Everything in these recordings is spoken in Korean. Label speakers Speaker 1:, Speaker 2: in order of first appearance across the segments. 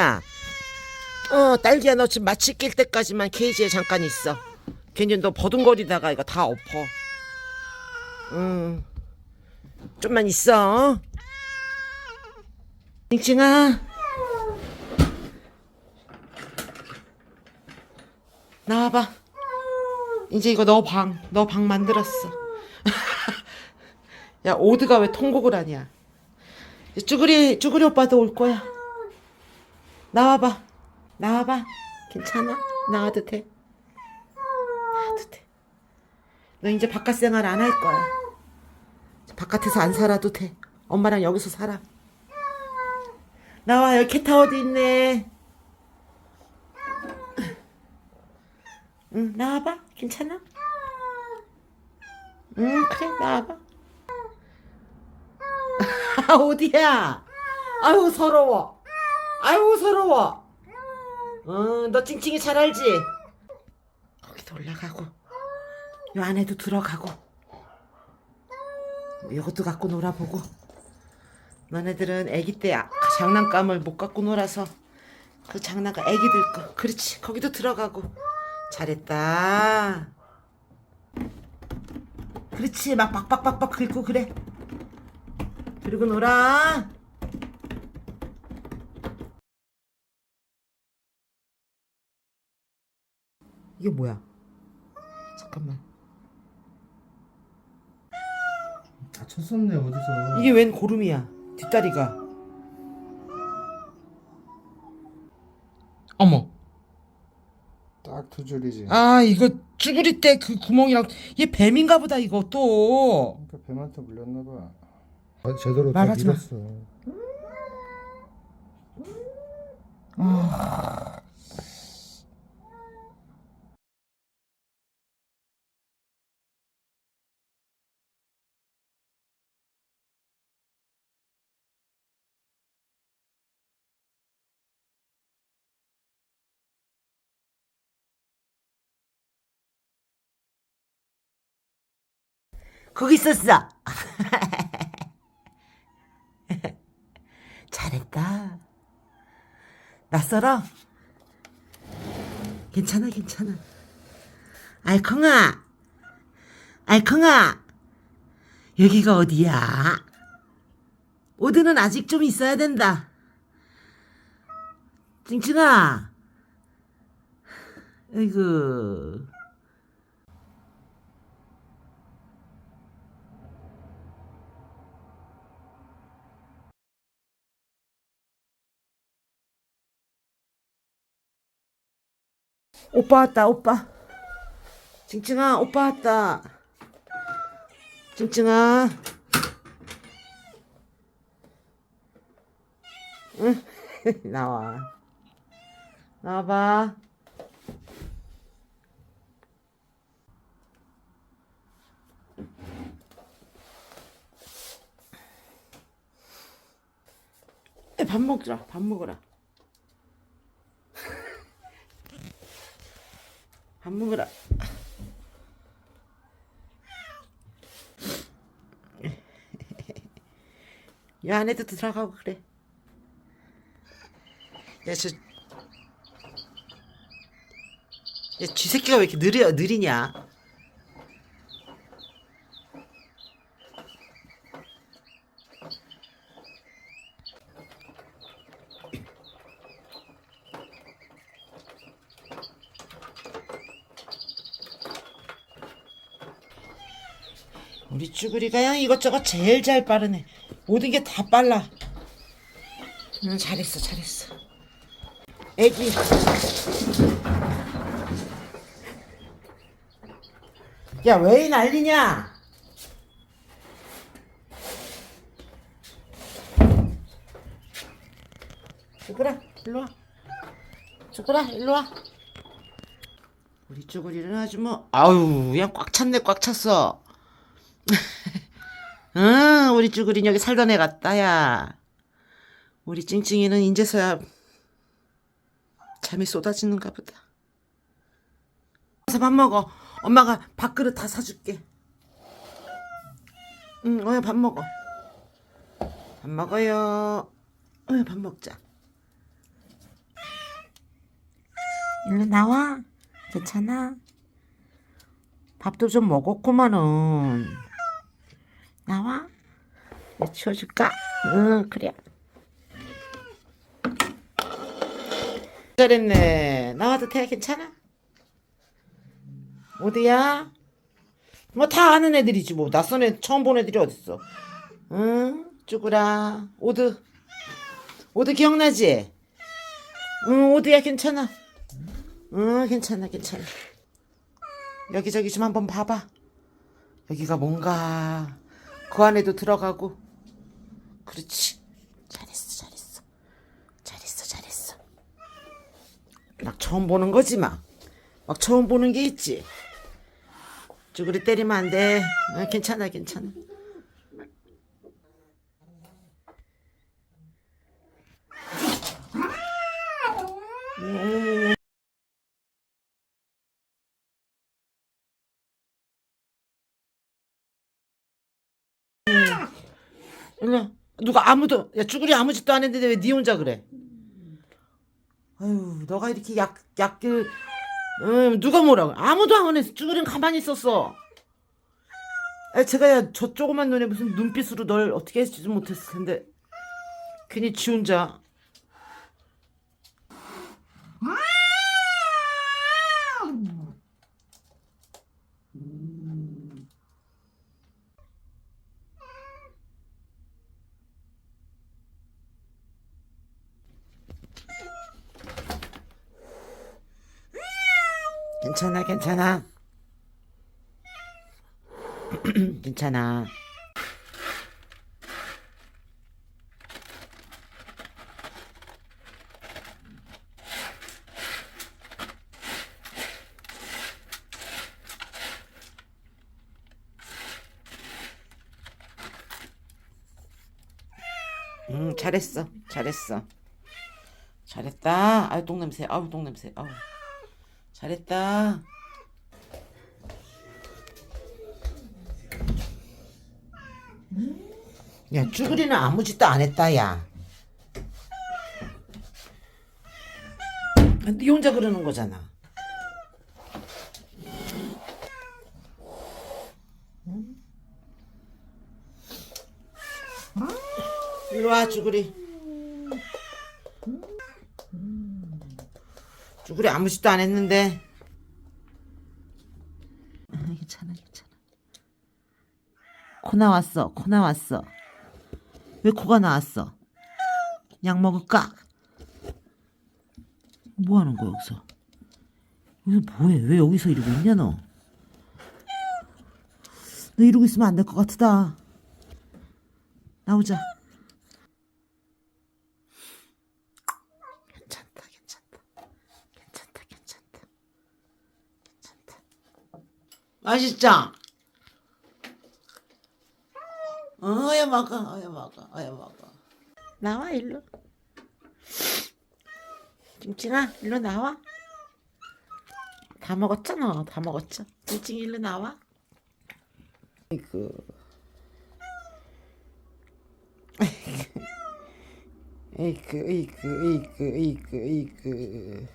Speaker 1: 야, 어 딸기야 너 지금 마취 낄 때까지만 케이지에 잠깐 있어. 괜히 너 버둥거리다가 이거 다 엎어. 음, 좀만 있어. 찡찡아, 나와봐. 이제 이거 너 방, 너 방 만들었어. 야 오드가 왜 통곡을 하냐? 쭈구리 쭈구리 오빠도 올 거야. 나와봐. 나와봐. 괜찮아? 나와도 돼. 나와도 돼. 너 이제 바깥 생활 안 할 거야. 바깥에서 안 살아도 돼. 엄마랑 여기서 살아. 나와, 여기 캣타워도 있네. 응, 나와봐. 괜찮아? 응, 그래, 나와봐. 어디야? 아유, 서러워. 아유 서러워. 어, 너 찡찡이 잘 알지? 거기도 올라가고, 요 안에도 들어가고, 이것도 갖고 놀아보고. 너네들은 아기 때 아- 장난감을 못 갖고 놀아서 그 장난감 아기들 거. 그렇지. 거기도 들어가고. 잘했다. 그렇지. 막 박박박박 긁고 그래. 그리고 놀아. 이게 뭐야? 잠깐만.
Speaker 2: 다쳤었네 어디서
Speaker 1: 이게 웬 고름이야? 뒷다리가. 어머.
Speaker 2: 딱두 줄이지
Speaker 1: 아 이거 쭈구리 때 그 구멍이랑 얘 뱀인가 보다 이거 또.
Speaker 2: 그러니까 뱀한테 물렸나 봐 아, 제대로 다
Speaker 1: 말하지 마.
Speaker 2: 밀었어
Speaker 1: 거기 있었어. 잘했다. 낯설어? 괜찮아, 괜찮아. 알콩아, 알콩아, 여기가 어디야? 오드는 아직 좀 있어야 된다. 찡찡아, 아이고. 오빠 왔다 오빠. 찡찡아 오빠 왔다. 찡찡아. 응? 나와. 나와봐. 에, 밥 먹자. 밥 먹어라 밥 먹으라. 이 안에도 들어가고 그래. 야, 저, 야, 쥐새끼가 왜 이렇게 느려, 느리냐? 우리 쭈구리가 양 이것저것 제일 잘 빠르네. 모든 게 다 빨라. 응, 잘했어, 잘했어. 애기. 야, 왜 이 난리냐? 쭈구라, 일로 와. 쭈구라, 일로 와. 우리 쭈구리는 아주 뭐, 아우, 그냥 꽉 찼네, 꽉 찼어. 응, 우리 쭈구린 여기 살던 애 같다, 야. 우리 찡찡이는 인제서야 잠이 쏟아지는가 보다. 가서 밥 먹어. 엄마가 밥그릇 다 사줄게. 응, 어야 밥 먹어. 밥 먹어요. 어야 밥 먹자. 일로 나와. 괜찮아. 밥도 좀 먹었구만은. 나와. 치워줄까? 응, 그래. 잘했네. 나와도 돼? 괜찮아? 어디야? 뭐 다 아는 애들이지 뭐 낯선 애 처음 본 애들이 어딨어 응 쭈구라 오드 오드 기억나지 응 오드야 괜찮아 응 괜찮아 괜찮아 여기저기 좀 한번 봐봐 여기가 뭔가 그 안에도 들어가고 그렇지 잘했어 잘했어 잘했어 잘했어 막 처음 보는 거지 막 막 처음 보는 게 있지 쭈그리 때리면 안 돼. 아, 괜찮아, 괜찮아. 음. 일로 누가 아무도 야 쭈그리 아무 짓도 안 했는데 왜 네 혼자 그래? 아유 너가 이렇게 약약그 음, 누가 뭐라고? 아무도 안 했어. 쭈그린 가만히 있었어. 아, 제가 야, 저 조그만 눈에 무슨 눈빛으로 널 어떻게 했지 못했을 텐데. 괜히 지 혼자. 괜찮아, 괜찮아. 괜찮아. 음, 잘했어. 잘했어. 잘했다. 아유, 똥냄새. 아우, 똥냄새. 아우. 잘했다. 야, 쭈그리는 아무 짓도 안 했다, 야. 네 혼자 그러는 거잖아. 이리 와, 쭈그리. 쭈그리 아무 짓도 안 했는데. 아, 괜찮아, 괜찮아. 코 나왔어, 코 나왔어. 왜 코가 나왔어? 약 먹을까? 뭐 하는 거야, 여기서? 여기서 뭐해? 왜 여기서 이러고 있냐, 너? 너 이러고 있으면 안 될 것 같다. 나오자. 괜찮다, 괜찮다. 괜찮다, 괜찮다. 괜찮다. 맛있죠? 어여 먹어, 어여 먹어, 어여 먹어. 나와 일로. 찡찡아, 일로 나와. 다 먹었잖아, 다 먹었죠. 찡찡 일로 나와. 이그. 이그, 이그, 이그, 이그, 이그.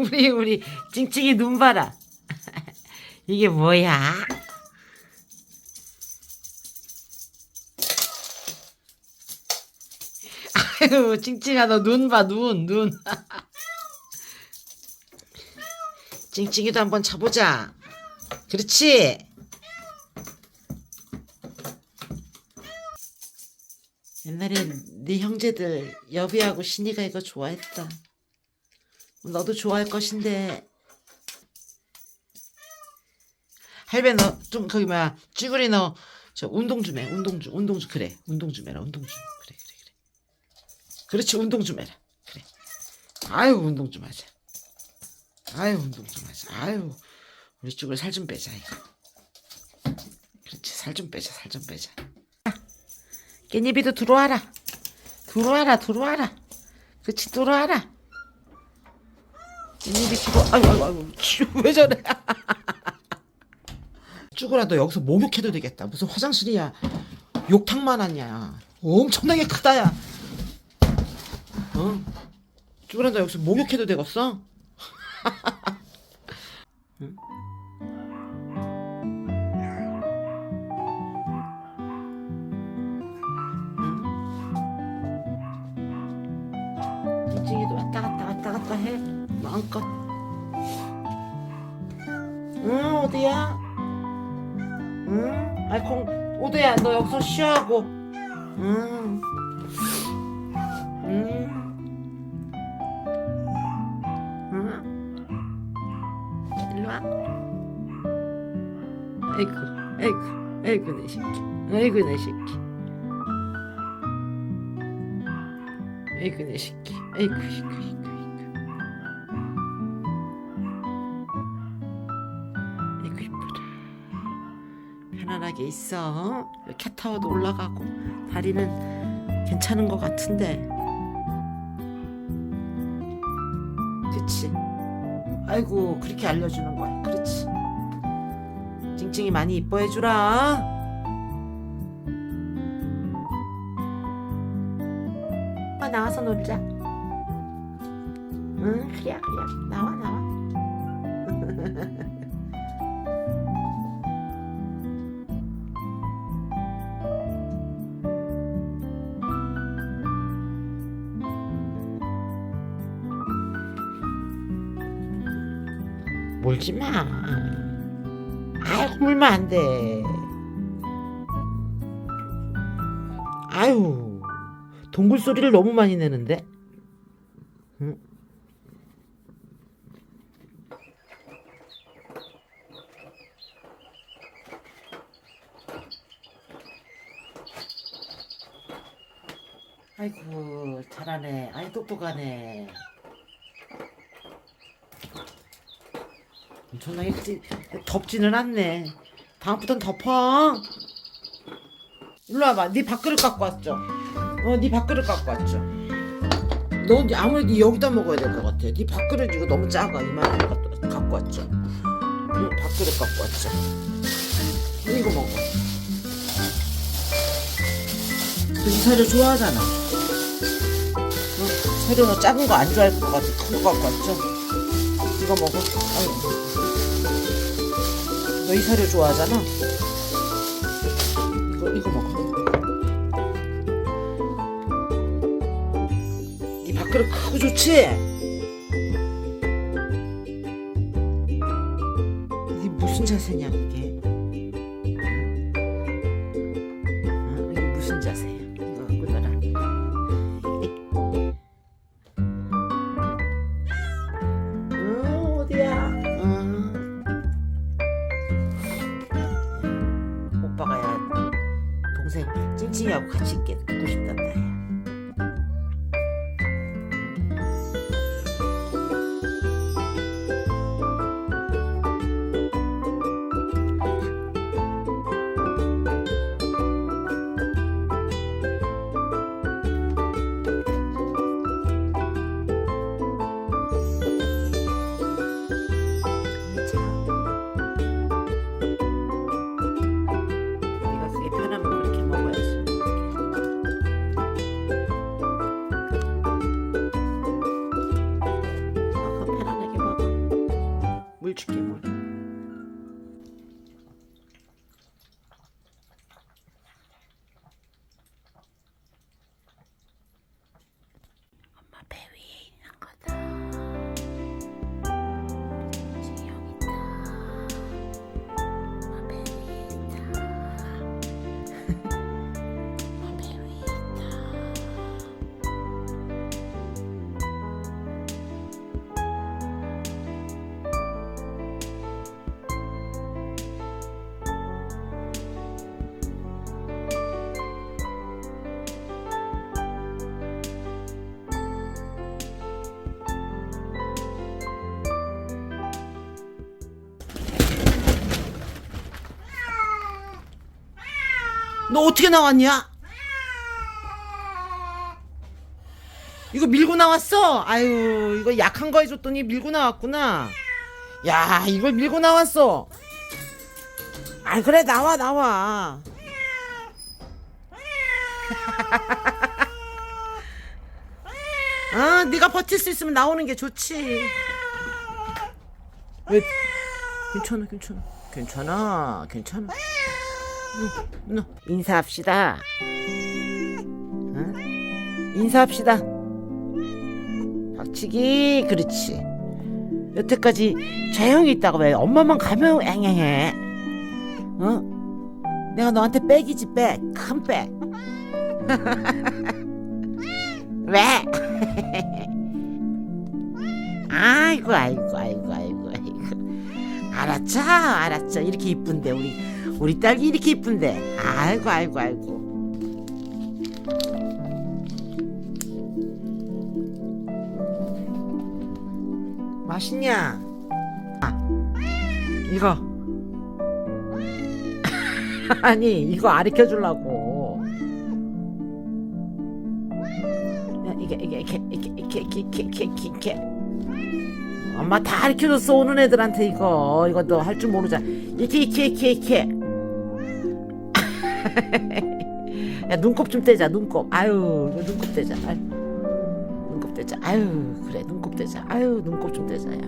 Speaker 1: 우리 우리 찡찡이 눈 봐라. 이게 뭐야? 아유, 찡찡아, 너 눈 봐, 눈, 눈. 찡찡이도 한번 쳐보자. 그렇지. 옛날에 네 형제들 여비하고 신이가 이거 좋아했다. 너도 좋아할 것인데. 할배 너 좀 거기 뭐야 찌그리 너 저 운동 좀 해. 운동 좀 운동 좀 그래. 운동 좀 해라. 운동 좀 그래 그래 그래. 그렇지 운동 좀 해라. 그래. 아유 운동 좀 하자. 아유 운동 좀 하자. 아유 우리 쪽으로 살좀 빼자 이거. 그렇지 살 좀 빼자 살 좀 빼자. 깻잎이도 들어와라. 들어와라 들어와라. 그렇지 들어와라. 깻잎이 들어. 아유 아유 아유 왜 저래? 너 여기서 목욕해도 되겠다. 무슨 화장실이야. 욕탕만 하냐. 엄청나게 크다 야. 어? 너 여기서 목욕해도 되겠어? 응? 응? 찡찡이도 왔다 갔다 왔다 갔다 해 마음껏 응 어디야? 응? 아이콩 오드야 너 여기서 쉬하고. 응. 응? 응? 일로 와. 아이고 아이고 아이고 내 새끼. 아이고 내 새끼. 아이고 내 새끼. 아이고 아이고 편안하게 있어. 캣타워도 올라가고 다리는 괜찮은 것 같은데. 그치 아이고 그렇게 알려주는 거야. 그렇지. 찡찡이 많이 이뻐해주라. 아, 나와서 놀자. 응 그래 그래. 나와 물지 마. 아이고 물면 안 돼. 아유 동굴 소리를 너무 많이 내는데. 응? 아이고 잘하네. 아이 똑똑하네. 엄청나게 크지 덥지는 않네. 다음부턴 덮어. 일로 와봐. 네 밥그릇 갖고 왔죠. 어, 네 밥그릇 갖고 왔죠. 너 아무래도 여기다 먹어야 될 것 같아. 네 밥그릇 이거 너무 작아. 이만한 거 갖고- 왔죠. 응, 밥그릇 갖고 왔죠. 이거 먹어. 너이 사료 좋아하잖아. 어? 사료 너 작은 거 안 좋아할 것 같아. 큰 거 갖고 왔죠. 이거 먹어. 아이고. 너이 사료 좋아하잖아. 이거 이거 먹어. 이 밥그릇 크고 좋지? 이게 무슨 자세냐 이게? 너 어떻게 나왔냐? 이거 밀고 나왔어? 아유, 이거 약한 거 해줬더니 밀고 나왔구나. 야, 이걸 밀고 나왔어. 아 그래 나와 나와. 아 네가 버틸 수 있으면 나오는 게 좋지. 왜? 괜찮아 괜찮아 괜찮아 괜찮아. 인사합시다. 응? 인사합시다. 박치기 그렇지. 여태까지 조용히 있다가 왜 엄마만 가면 앵앵해. 어? 내가 너한테 백이지 백. 큰 백. 왜? 아이고 아이고 아이고 아이고 아이고. 알았죠 알았죠 이렇게 이쁜데 우리 우리 딸기 이렇게 이쁜데 아이고 아이고 아이고. 맛있냐? 아, 이거. 아니, 이거 가르쳐 주려고. 야, 이게, 이게, 이게, 이게, 이게, 이게, 이게, 이게. 엄마 다 가르쳐 줬어, 오는 애들한테 이거. 이거 너 할 줄 모르잖아. 이렇게, 이렇게, 이렇게, 이렇게. 야, 눈곱 좀 떼자, 눈곱. 아유, 눈곱 떼자. 아유. 눈곱 떼자. 아유 그래 눈곱 떼자. 아유 눈곱 좀 떼자 야.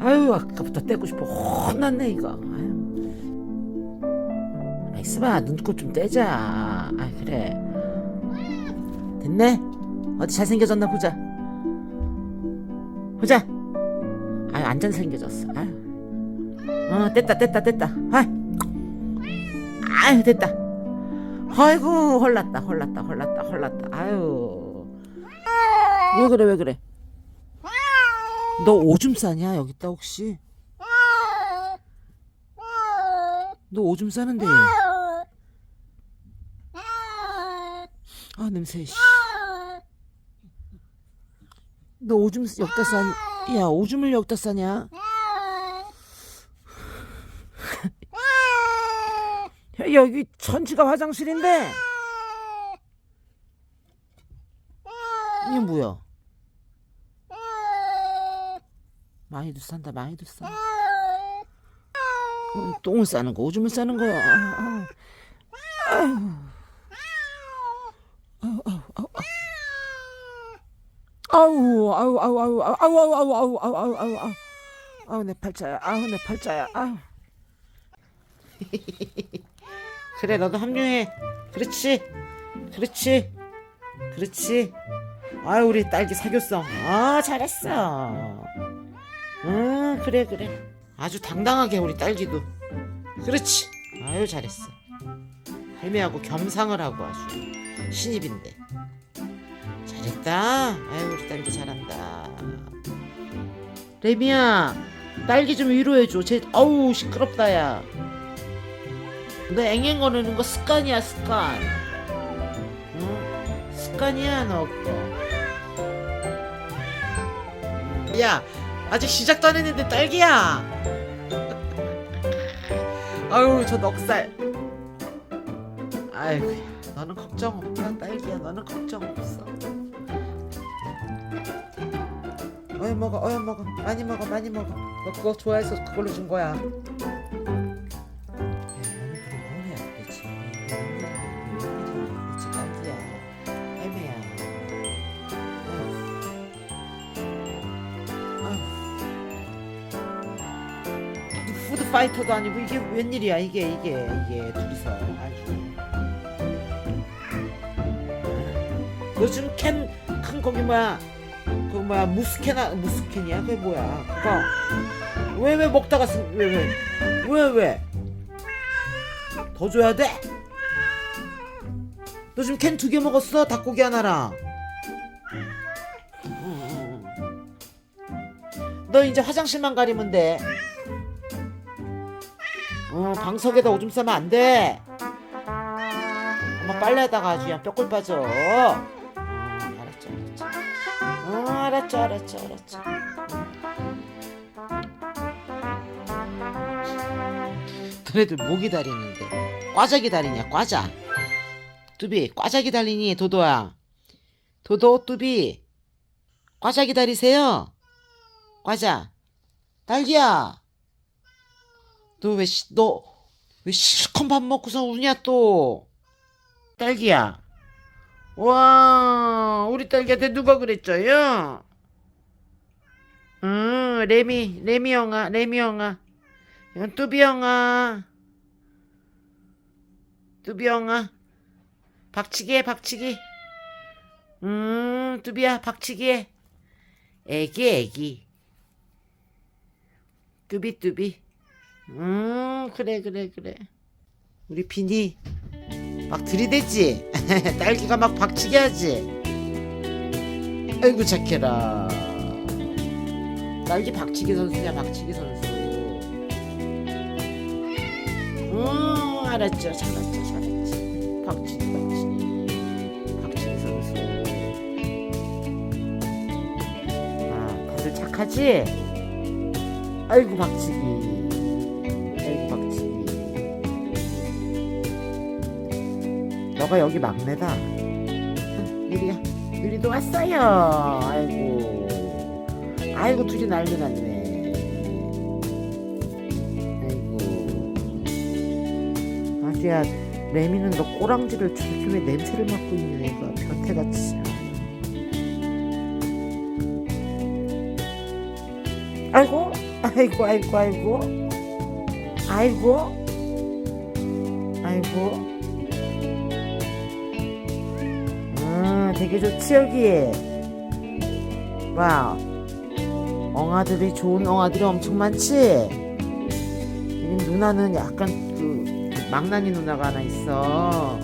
Speaker 1: 아유 아까부터 떼고 싶어 혼났네 이거. 아유. 아, 있어봐 눈곱 좀 떼자. 아 그래. 됐네. 어디 잘생겨졌나 보자. 보자. 아유 안 잘생겨졌어. 아유. 어 뗐다 뗐다 뗐다. 아. 아유 됐다. 아이고 헐났다 헐났다 헐났다 헐났다. 아유. 왜 그래 왜 그래 너 오줌 싸냐 여기 있다 혹시 너 오줌 싸는데 아 냄새 씨. 너 오줌 여기다 싸야 오줌을 여기다 싸냐 야, 여기 천지가 화장실인데 이게 뭐야 많이도 싼다 많이도 싸 어, 똥을 싸는 거 오줌을 싸는 거야 아, 아우 아우 아우 아우 아우 아우 아우 아우 아우 아우 아우 아우 아우 내 팔자야 아우 내 팔자야 아우 그래 너도 합류해. 그렇지. 그렇지. 그렇지. 아유 우리 딸기 사교성 아 잘했어. 응 그래 그래. 아주 당당하게 우리 딸기도. 그렇지. 아유 잘했어. 할매하고 겸상을 하고 아주 신입인데. 잘했다. 아유 우리 딸기 잘한다. 레미야 딸기 좀 위로해줘. 쟤 어우 시끄럽다 야 너 앵앵거리는 거 습관이야 습관. 응? 습관이야 너 그거. 야 아직 시작도 안 했는데 딸기야. 아유 저 넉살. 아이고 너는 걱정 없다 딸기야. 너는 걱정 없어. 어여 먹어 어여 먹어. 많이 먹어 많이 먹어. 너 그거 좋아해서 그걸로 준 거야 파이터도 아니고 이게 웬일이야? 이게 이게 이게 둘이서. 아주 요즘 캔 큰 거기 뭐야? 그 뭐야? 무스캔아 무스캔이야? 그게 뭐야? 그거. 왜 왜 먹다가 왜왜왜왜? 더 줘야 돼? 너 지금 캔 두 개 먹었어? 닭고기 하나랑. 너 이제 화장실만 가리면 돼 어, 방석에다 오줌 싸면 안 돼. 엄마 빨래하다가 아주 그냥 뼈골 빠져. 어, 알았죠, 알았죠. 어, 알았죠, 알았죠, 알았죠. 너네들 뭐 기다리는데? 과자 기다리냐, 과자. 뚜비, 과자 기다리니, 도도야. 도도, 뚜비. 과자 기다리세요. 과자. 딸기야. 너 왜, 씨, 너, 왜 실컷 밥 먹고서 우냐 또? 딸기야. 와, 우리 딸기한테 누가 그랬죠요? 응, 레미, 레미 형아, 레미 형아. 뚜비 형아. 뚜비 형아. 박치기 해, 박치기. 음, 뚜비야, 박치기 해. 애기, 애기. 뚜비, 뚜비. 음, 그래, 그래, 그래. 우리 비니 막 들이대지? 딸기가 막 박치기 하지? 아이고, 착해라. 딸기 박치기 선수냐, 박치기 선수. 음, 알았죠. 잘했죠, 잘했지. 박치기. 아, 착하지? 아이고, 박치기. 너가 여기 막내다. 응, 유리야. 유리도 왔어요. 아이고. 아이고, 둘이 난리 났네. 아이고. 아주야, 레미는 너 꼬랑지를 저렇게 왜 냄새를 맡고 있냐, 얘가. 변태같이. 아이고, 아이고, 아이고, 아이고. 아이고. 아이고. 되게 좋지, 여기. 와우. 엉아들이 좋은 엉아들이 엄청 많지? 누나는 약간 그, 그 망나니 누나가 하나 있어.